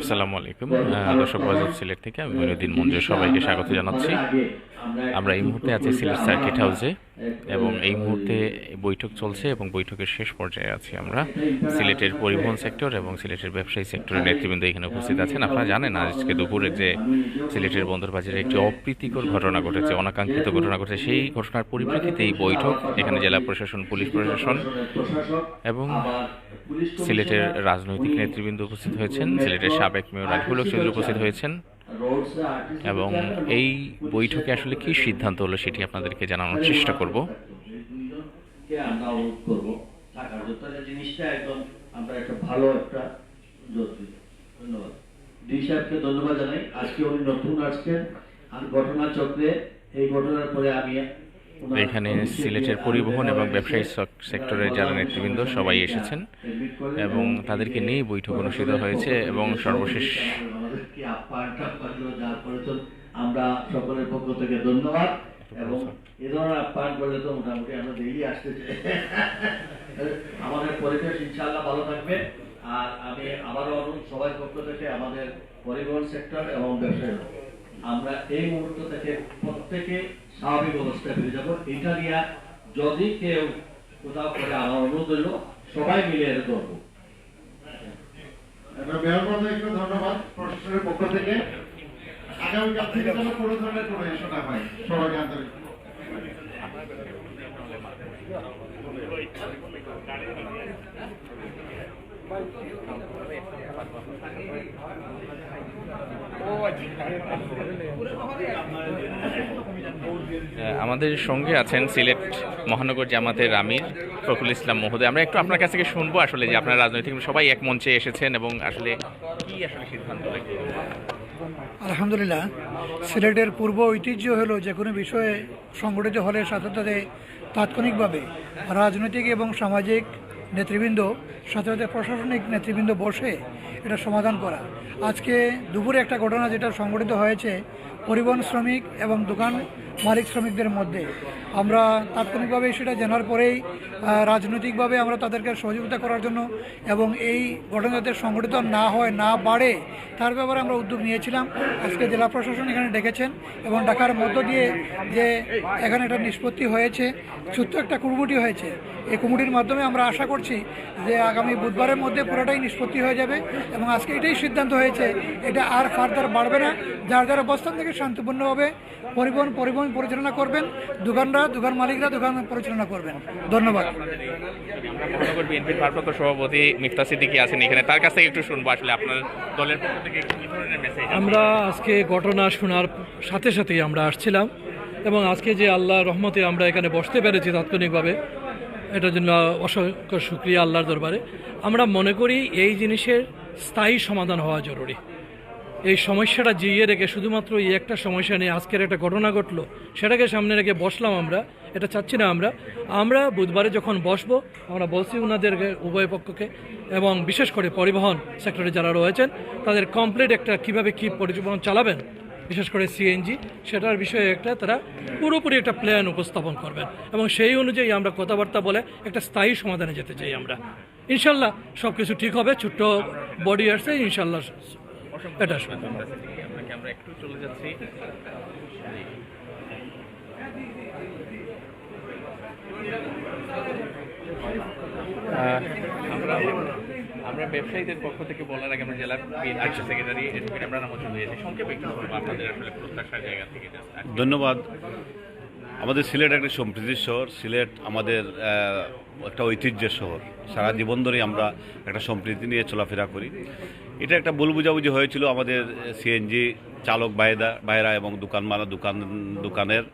আসসালামু আলাইকুম। দর্শক বাজার সিলেট থেকে আমি মইনুদ্দিন মঞ্জুর সবাইকে স্বাগত জানাচ্ছি। আমরা এই মুহূর্তে আছি সিলেট সার্কিট হাউসে এবং এই মুহূর্তে বৈঠক চলছে এবং বৈঠকের শেষ পর্যায়ে আছি আমরা। সিলেটের পরিবহন সেক্টর এবং সিলেটের ব্যবসায়ী সেক্টরের নেতৃবৃন্দ এখানে উপস্থিত আছেন। আপনারা জানেন আজকে দুপুরে যে সিলেটের বন্দরবাজারে একটি অপ্রীতিকর ঘটনা ঘটেছে অনাকাঙ্ক্ষিত ঘটনা ঘটেছে। সেই ঘটনার পরিপ্রেক্ষিতে এই বৈঠক এখানে জেলা প্রশাসন পুলিশ প্রশাসন এবং সিলেটের রাজনৈতিক নেতৃবৃন্দ উপস্থিত হয়েছেন। সিলেটের সাবেক মেয়র রাকিবুল হক চৌধুরী উপস্থিত হয়েছেন। এবং এই বৈঠকে আসলে কি সিদ্ধান্ত হলো সেটি আপনাদেরকে জানানোর চেষ্টা করব। এখানে সিলেটের পরিবহন এবং ব্যবসায়ী সেক্টরের যারা নেতৃবৃন্দ সবাই এসেছেন এবং তাদেরকে নিয়ে বৈঠক অনুষ্ঠিত হয়েছে এবং সর্বশেষ আমরা সকলের পক্ষ থেকে ধন্যবাদ। এবং এ ধরনের আপ্যায়ন করলে তো মোটামুটি আমরা ডেইলি আসতে আমাদের পরিবেশ ইনশাআল্লাহ ভালো থাকবে। আর আমি আবারও অনুরোধ সবাই পক্ষ থেকে আমাদের পরিবহন সেক্টর এবং ব্যবসায়ী আমরা এই মুহূর্ত থেকে প্রত্যেকে স্বাভাবিক অবস্থায় ফিরে যাব। এটা নিয়ে যদি কেউ কোথাও করে আমার অনুরোধ সবাই মিলে এটা করব ধন্যবাদ প্রশাসনের পক্ষ থেকে। আগামীকাল থেকে যেন কোনো ধরনের কোনো ইস্যু হয় সবাইকে আন্তরিক। আমাদের সঙ্গে আছেন সিলেট মহানগর জামাতের আমির ফখরুল ইসলাম মহোদয়। আমরা একটু আপনার কাছ থেকে শুনব আসলে যে আপনার রাজনৈতিক সবাই এক মঞ্চে এসেছেন এবং আসলে কি আসলে সিদ্ধান্ত আলহামদুলিল্লাহ, সিলেটের পূর্ব ঐতিহ্য হলো যে কোনো বিষয়ে সংগঠিত হলে সাথে সাথে তাৎক্ষণিকভাবে রাজনৈতিক এবং সামাজিক নেতৃবৃন্দ সাথে প্রশাসনিক নেতৃবৃন্দ বসে এটা সমাধান করা। আজকে দুপুরে একটা ঘটনা যেটা সংঘটিত হয়েছে, পরিবহন শ্রমিক এবং দোকান মালিক শ্রমিকদের মধ্যে। আমরা তাৎক্ষণিকভাবে সেটা জানার পরেই রাজনৈতিকভাবে আমরা তাদেরকে সহযোগিতা করার জন্য এবং এই ঘটনা যাতে সংগঠিত না হয়, না বাড়ে, তার ব্যাপারে আমরা উদ্যোগ নিয়েছিলাম। আজকে জেলা প্রশাসন এখানে ডেকেছেন এবং ডাকার মধ্য দিয়ে যে এখানে একটা নিষ্পত্তি হয়েছে, ছোট্ট একটা কমিটি হয়েছে। এই কমিটির মাধ্যমে আমরা আশা করছি যে আগামী বুধবারের মধ্যে পুরোটাই নিষ্পত্তি হয়ে যাবে এবং আজকে এটাই সিদ্ধান্ত হয়েছে, এটা আর ফার্দার বাড়বে না। যার যার অবস্থান থেকে শান্তিপূর্ণভাবে পরিবহন পরিবহন পরিচালনা করবেন দোকানরা দোকান মালিকরা দোকান পরিচালনা করবেন। ধন্যবাদ। আমরা মহানগর বিএনপির ভারপ্রাপ্ত সভাপতি মিফতা সিদ্দিকী আছেন এখানে। তার কাছ থেকে একটু শুনব আসলে আপনার দলের পক্ষ থেকে কি ধরনের মেসেজ আমরা আজকে ঘটনা শোনার সাথে সাথেই আমরা আসছিলাম এবং আজকে যে আল্লাহ রহমতে আমরা এখানে বসতে পেরেছি তাৎক্ষণিকভাবে এটার জন্য অসংখ্য শুক্রিয়া আল্লাহর দরবারে। আমরা মনে করি এই জিনিসের স্থায়ী সমাধান হওয়া জরুরি। এই সমস্যাটা জিইয়ে রেখে শুধুমাত্র এই একটা সমস্যা নিয়ে আজকের একটা ঘটনা ঘটলো, সেটাকে সামনে রেখে বসলাম আমরা, এটা চাচ্ছি না আমরা। আমরা বুধবারে যখন বসবো, আমরা বলছি ওনাদের উভয় পক্ষকে এবং বিশেষ করে পরিবহন সেক্টরে যারা রয়েছেন, তাদের কমপ্লিট একটা কীভাবে কি পরিবহন চালাবেন, বিশেষ করে সিএনজি, সেটার বিষয়ে একটা তারা পুরোপুরি একটা প্ল্যান উপস্থাপন করবেন। এবং সেই অনুযায়ী আমরা কথাবার্তা বলে একটা স্থায়ী সমাধানে যেতে চাই আমরা। ইনশাল্লাহ সব কিছু ঠিক হবে, ছোট্ট বডি আসছে, ইনশাল্লাহ এটা আপনাকে আমরা একটু চলে যাচ্ছি। আমরা আমরা ব্যবসায়ীদের পক্ষ থেকে বলার আগে আমরা জেলা বিএনপি সেক্রেটারি এডভোকেট আমরা নামোচন হয়েছে সংক্ষেপে একটু বলব আপনাদের আসলে প্রত্যাশার জায়গা থেকে ধন্যবাদ। আমাদের সিলেট একটা সমৃদ্ধির শহর। সিলেট আমাদের একটা ঐতিহ্যের শহর। সারা জীবন ধরেই আমরা একটা সম্প্রীতি নিয়ে চলাফেরা করি। এটা একটা ভুল বুঝাবুঝি হয়েছিল আমাদের সিএনজি চালক বাইরা বাইরা এবং দোকান মালা, দোকান, দোকানের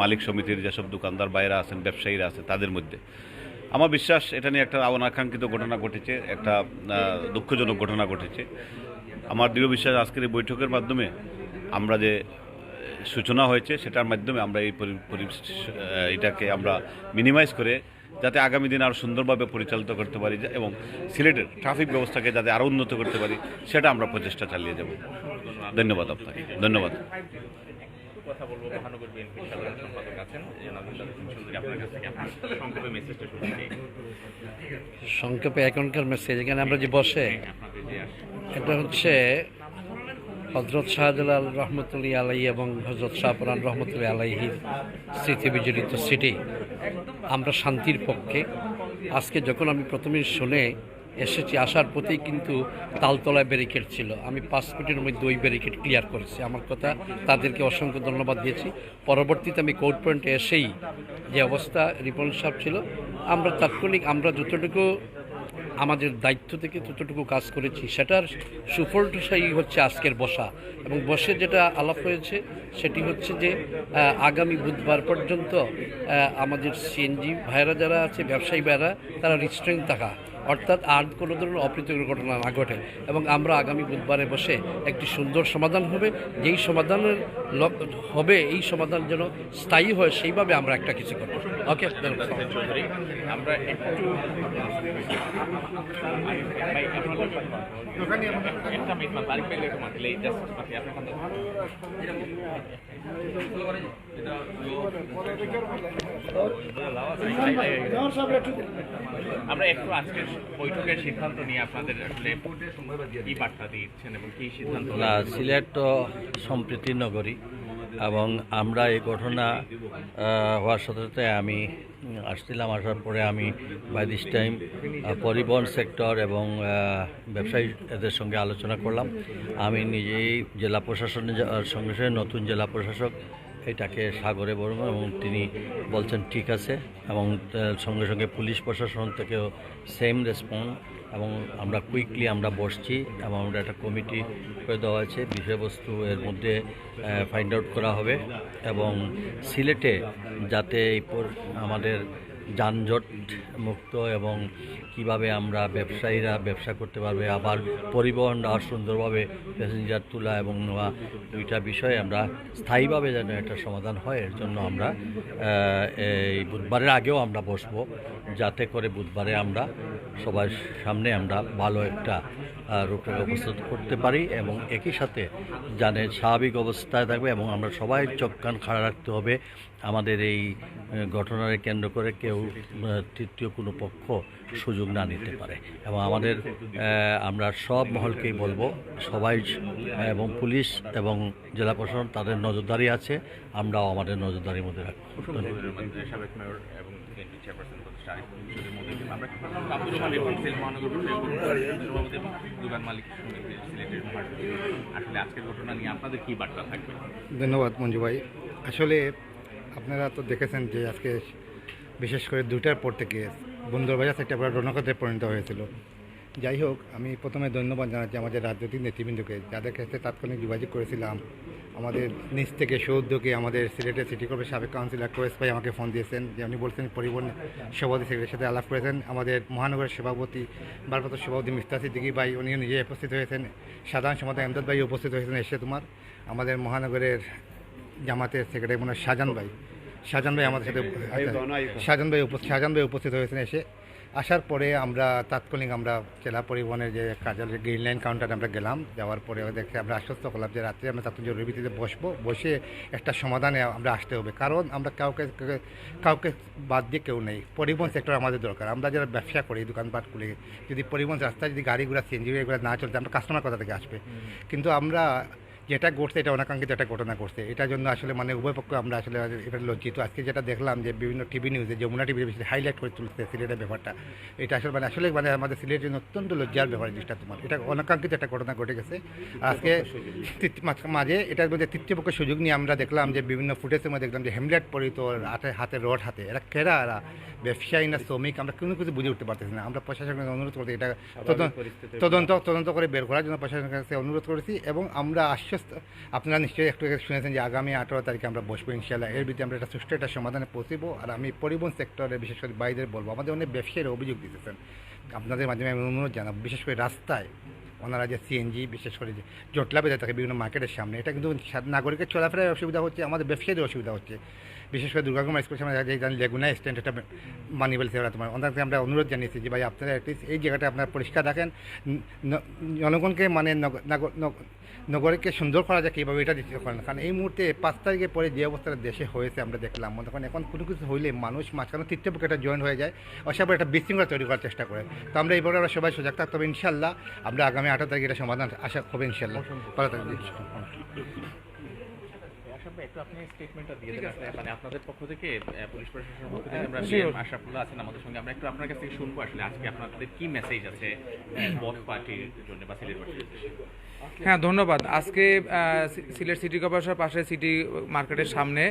মালিক সমিতির যেসব দোকানদার বাইরা আছেন, ব্যবসায়ীরা আছেন তাদের মধ্যে। আমার বিশ্বাস এটা নিয়ে একটা অনাকাঙ্ক্ষিত ঘটনা ঘটেছে, একটা দুঃখজনক ঘটনা ঘটেছে। আমার দৃঢ় বিশ্বাস আজকের এই বৈঠকের মাধ্যমে আমরা যে সূচনা হয়েছে, সেটার মাধ্যমে আমরা এই এটাকে আমরা মিনিমাইজ করে যাতে আগামী দিন আরও সুন্দরভাবে পরিচালিত করতে পারি এবং সিলেটের ট্রাফিক ব্যবস্থাকে যাতে আরও উন্নত করতে পারি, সেটা আমরা প্রচেষ্টা চালিয়ে যাব। ধন্যবাদ আপনাকে। ধন্যবাদ। সংক্ষেপে সংক্ষেপে এখনকার মেসেজ এখানে আমরা যে বসে, এটা হচ্ছে হজরত শাহজালাল রহমতুল্লাহ আলাই এবং হজরত শাহপুরান রহমতুল্লাহ আলাইহির স্মৃতি বিজড়িত সিটি আমরা শান্তির পক্ষে। আজকে যখন আমি প্রথমে শুনে এসেছি, আসার পথেই কিন্তু তালতলায় ব্যারিকেড ছিল। আমি পাঁচ মিনিটের মধ্যে ওই ব্যারিকেড ক্লিয়ার করেছি। আমার কথা তাদেরকে অসংখ্য ধন্যবাদ দিয়েছি। পরবর্তীতে আমি কোর্ট পয়েন্টে এসেই যে অবস্থা রিপন সাহেব ছিল, আমরা তাৎক্ষণিক আমরা যতটুকু আমাদের দায়িত্ব থেকে ততটুকু কাজ করেছি, সেটার সুফলটাই হচ্ছে আজকের বসা। এবং বসে যেটা আলাপ হয়েছে, সেটি হচ্ছে যে আগামী বুধবার পর্যন্ত আমাদের সিএনজি ভাইরা যারা আছে, ব্যবসায়ী ভাইরা তারা রিস্ট্রেন থাকা। অর্থাৎ আর কোনো ধরনের অপ্রীতিকর ঘটনা না ঘটে এবং আমরা আগামী বুধবারে বসে একটি সুন্দর সমাধান হবে, যেই সমাধানের হবে, এই সমাধান যেন স্থায়ী হয়, সেইভাবে আমরা একটা কিছু করব। ওকে আমরা একটু আমরা একটু আজকের বৈঠকের সিদ্ধান্ত নিয়ে আপনাদের আসলে কি বার্তা দিচ্ছেন এবং কি সিদ্ধান্ত না সিলেট তো সম্প্রীতির নগরী এবং আমরা এই ঘটনা হওয়ার সাথে সাথে আমি আসছিলাম আসার পরে আমি বাই দিস টাইম পরিবহন সেক্টর এবং ব্যবসায়ী এদের সঙ্গে আলোচনা করলাম। আমি নিজেই জেলা প্রশাসনের সঙ্গে সঙ্গে নতুন জেলা প্রশাসক এটাকে সাগরে বলব এবং তিনি বলছেন, ঠিক আছে। এবং সঙ্গে সঙ্গে পুলিশ প্রশাসন থেকেও সেম রেসপন্স এবং আমরা কুইকলি আমরা বসছি এবং আমরা একটা কমিটি করে দেওয়া আছে। বিষয়বস্তু এর মধ্যে ফাইন্ড আউট করা হবে এবং সিলেটে যাতে এই আমাদের যানজট মুক্ত এবং কীভাবে আমরা ব্যবসায়ীরা ব্যবসা করতে পারবে, আবার পরিবহন আর সুন্দরভাবে প্যাসেঞ্জার তোলা এবং নেওয়া দুইটা বিষয়ে আমরা স্থায়ীভাবে যেন একটা সমাধান হয়, এর জন্য আমরা এই বুধবারের আগেও আমরা বসবো, যাতে করে বুধবারে আমরা সবার সামনে আমরা ভালো একটা রূপরেখা উপস্থিত করতে পারি এবং একই সাথে জানে স্বাভাবিক অবস্থায় থাকবে এবং আমরা সবাই চোখ কান খাড়া রাখতে হবে। আমাদের এই আহ, ঘটনাকে কেন্দ্র করে কেউ তৃতীয় কোনো পক্ষ সুযোগ না নিতে পারে। এবং আমাদের আমরা সব মহলকেই বলব সবাই এবং পুলিশ এবং জেলা প্রশাসন তাদের নজরদারি আছে আমরাও আমাদের নজরদারির মধ্যে রাখব। আমরা সিলেটের আসলে আজকের ঘটনা নিয়ে আপনাদের বার্তা থাকবে? ধন্যবাদ মঞ্জু ভাই। আসলে আপনারা তো দেখেছেন যে আজকে বিশেষ করে দুটার পর থেকে বন্দরবাজার থেকে আপনার রণক্ষেত্রে পরিণত হয়েছিল। যাই হোক আমি প্রথমে ধন্যবাদ জানাচ্ছি আমাদের রাজনৈতিক নেতৃবৃন্দকে যাদের ক্ষেত্রে তাৎক্ষণিক যোগাযোগ করেছিলাম আমাদের নিচ থেকে সৌদ্যকে আমাদের সিলেটের সিটি কর্পোরেশন সাবেক কাউন্সিলর কোয়েস ভাই আমাকে ফোন দিয়েছেন যে উনি বলছেন পরিবহন সভাপতি সেক্রেটারির সাথে আলাপ করেছেন আমাদের মহানগরের সভাপতি ভারপ্রাপ্ত সভাপতি মিস্তার সিদ্দিকি ভাই উনি নিজে উপস্থিত হয়েছেন সাধারণ সম্পাদক এমদাদ ভাই উপস্থিত হয়েছেন এসে তোমার আমাদের মহানগরের জামাতের সেক্রেটারি মনে হয় শাহজান ভাই শাহজান ভাই আমাদের সাথে শাহজান ভাই শাহজান ভাই উপস্থিত হয়েছেন এসে আসার পরে আমরা তাৎক্ষণিক আমরা জেলা পরিবহনের যে কার্যালয় গ্রিন লাইন কাউন্টারে আমরা গেলাম। যাওয়ার পরে দেখে আমরা আশ্বস্ত করলাম যে রাত্রে আমরা তাৎক্ষণিক জরুরি ভিত্তিতে বসবো। বসে একটা সমাধানে আমরা আসতে হবে। কারণ আমরা কাউকে কাউকে বাদ দিয়ে কেউ নেই। পরিবহন সেক্টর আমাদের দরকার। আমরা যারা ব্যবসা করি দোকানপাট খুলে যদি পরিবহন রাস্তায় যদি গাড়িগুলো সিএনজি এগুলো না চলতে আমরা কাস্টমার কোথা থেকে আসবে? কিন্তু আমরা যেটা ঘটছে এটা অনাকাঙ্ক্ষিত একটা ঘটনা ঘটছে। এটার জন্য আসলে মানে উভয় পক্ষ আমরা আসলে এটা লজ্জিত। আজকে যেটা দেখলাম যে বিভিন্ন টিভি নিউজে যমুনা টিভি বেশি হাইলাইট করে তুলছে সিলেটের ব্যাপারটা এটা আসলে মানে আসলে মানে আমাদের সিলেটের জন্য অত্যন্ত লজ্জার ব্যাপার জিনিসটা তোমার। এটা অনাকাঙ্ক্ষিত একটা ঘটনা ঘটে গেছে। আজকে মাঝ- এটার মধ্যে তৃতীয় পক্ষের সুযোগ নিয়ে আমরা দেখলাম যে বিভিন্ন ফুটেজের মধ্যে দেখলাম যে হেমলেট পরিত হাতে হাতে রড হাতে এরা কেরা এরা? ব্যবসায়ী না শ্রমিক? আমরা কোনো কিছু বুঝে উঠতে পারতেছি না। আমরা প্রশাসনের অনুরোধ করতে এটা তদন্ত তদন্ত তদন্ত করে বের করার জন্য প্রশাসনের কাছে অনুরোধ করেছি এবং আমরা আশ্বস্ত আপনারা নিশ্চয়ই একটু শুনেছেন যে আগামী আঠারো তারিখে আমরা বসবো ইনশাল্লাহ এর ভিত্তিতে আমরা একটা সুষ্ঠু একটা সমাধানে পৌঁছবো। আর আমি পরিবহন সেক্টরে, বিশেষ করে বাইরের বলব, আমাদের অনেক ব্যবসায়ীরা অভিযোগ দিতেছেন। আপনাদের মাধ্যমে আমি অনুরোধ জানাব, বিশেষ করে রাস্তায় ওনারা যে সিএনজি বিশেষ করে যে জটলা বেঁধে থাকে বিভিন্ন মার্কেটের সামনে, এটা কিন্তু নাগরিকের চলাফেরার অসুবিধা হচ্ছে, আমাদের ব্যবসায়ীদের অসুবিধা হচ্ছে। বিশেষ করে দুর্গাকুমার স্কুল সামনে জানি লেগুনা স্ট্যান্ড এটা মানিবেল সেবা তোমার। ওনাকে আমরা অনুরোধ জানিয়েছি যে ভাই, আপনারা এই জায়গাটা আপনারা পরিষ্কার রাখেন। জনগণকে মানে নগরকে সুন্দর করা যায় কীভাবে এটা দিতে করেন। কারণ এই মুহূর্তে পাঁচ তারিখের পরে যে অবস্থাটা দেশে হয়েছে আমরা দেখলাম। তখন এখন কোনো কিছু হইলে মানুষ মাঝখানে তৃতীয় একটা জয়েন হয়ে যায় অসাবার একটা বিশৃঙ্খলা তৈরি করার চেষ্টা করে। তো আমরা এইভাবে আমরা সবাই সজাগ থাকতে হবে ইনশাল্লাহ আমরা আগামী আঠারো তারিখে এটা সমাধান আশা হবে ইনশাল্লাহ ভালো একটু আপনি স্টেটমেন্টটা দিয়ে দেন আসলে মানে আপনাদের পক্ষ থেকে পুলিশ প্রশাসনের পক্ষ থেকে আমরা সিএম আশরাফুল্লাহ আছেন আমাদের সঙ্গে আমরা একটু আপনার কাছ থেকে শুনব আসলে আজকে আপনাদের কি মেসেজ আছে বথ পার্টির জন্য বা উদ্দেশ্যে হ্যাঁ ধন্যবাদ। আজকে সিলেট সিটি কর্পোরেশনের পাশে সিটি মার্কেটের সামনে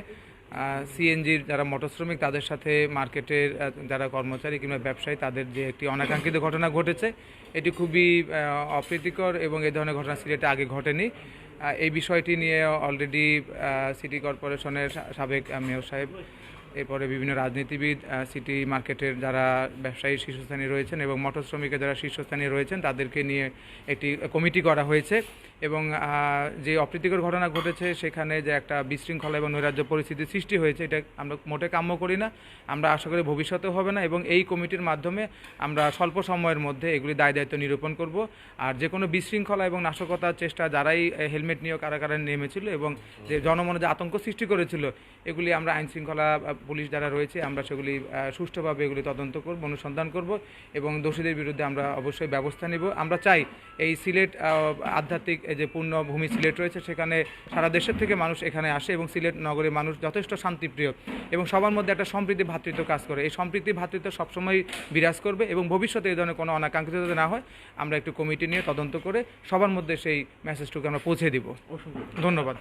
সিএনজির যারা মোটর শ্রমিক তাদের সাথে মার্কেটের যারা কর্মচারী কিংবা ব্যবসায়ী তাদের যে একটি অনাকাঙ্ক্ষিত ঘটনা ঘটেছে এটি খুবই অপ্রীতিকর এবং এই ধরনের ঘটনা সিলেটে আগে ঘটেনি। এই বিষয়টি নিয়ে অলরেডি সিটি কর্পোরেশনের সাবেক মেয়র সাহেব, এরপরে বিভিন্ন রাজনীতিবিদ সিটি মার্কেটের যারা ব্যবসায়ী শীর্ষস্থানীয় রয়েছেন এবং মটর শ্রমিকের যারা শীর্ষস্থানীয় রয়েছেন, তাদেরকে নিয়ে একটি কমিটি করা হয়েছে। এবং যে অপ্রীতিকর ঘটনা ঘটেছে, সেখানে যে একটা বিশৃঙ্খলা এবং নৈরাজ্য পরিস্থিতি সৃষ্টি হয়েছে, এটা আমরা মোটে কাম্য করি না। আমরা আশা করি ভবিষ্যতেও হবে না এবং এই কমিটির মাধ্যমে আমরা স্বল্প সময়ের মধ্যে এগুলি দায় দায়িত্ব নিরূপণ করব। আর যে কোনো বিশৃঙ্খলা এবং নাশকতার চেষ্টা যারাই হেলমেট নিয়েও কারাগারে নেমেছিল এবং যে জনমনে যে আতঙ্ক সৃষ্টি করেছিল, এগুলি আমরা আইন শৃঙ্খলা পুলিশ যারা রয়েছে, আমরা সেগুলি সুষ্ঠুভাবে এগুলি তদন্ত করব, অনুসন্ধান করব এবং দোষীদের বিরুদ্ধে আমরা অবশ্যই ব্যবস্থা নেব। আমরা চাই এই সিলেট আধ্যাত্মিক যে পূর্ণভূমি সিলেট রয়েছে সেখানে সারা দেশের থেকে মানুষ এখানে আসে এবং সিলেট নগরের মানুষ যথেষ্ট শান্তিপ্রিয় এবং সবার মধ্যে একটা সম্প্রীতি ভ্রাতৃত্ব কাজ করে। এই সম্প্রীতি ভ্রাতৃত্ব সবসময় বিরাজ করবে এবং ভবিষ্যতে এই ধরনের কোনো অনাকাঙ্ক্ষিত যাতে না হয় আমরা একটু কমিটি নিয়ে তদন্ত করে সবার মধ্যে সেই মেসেজটুকু আমরা পৌঁছে দিব। ধন্যবাদ।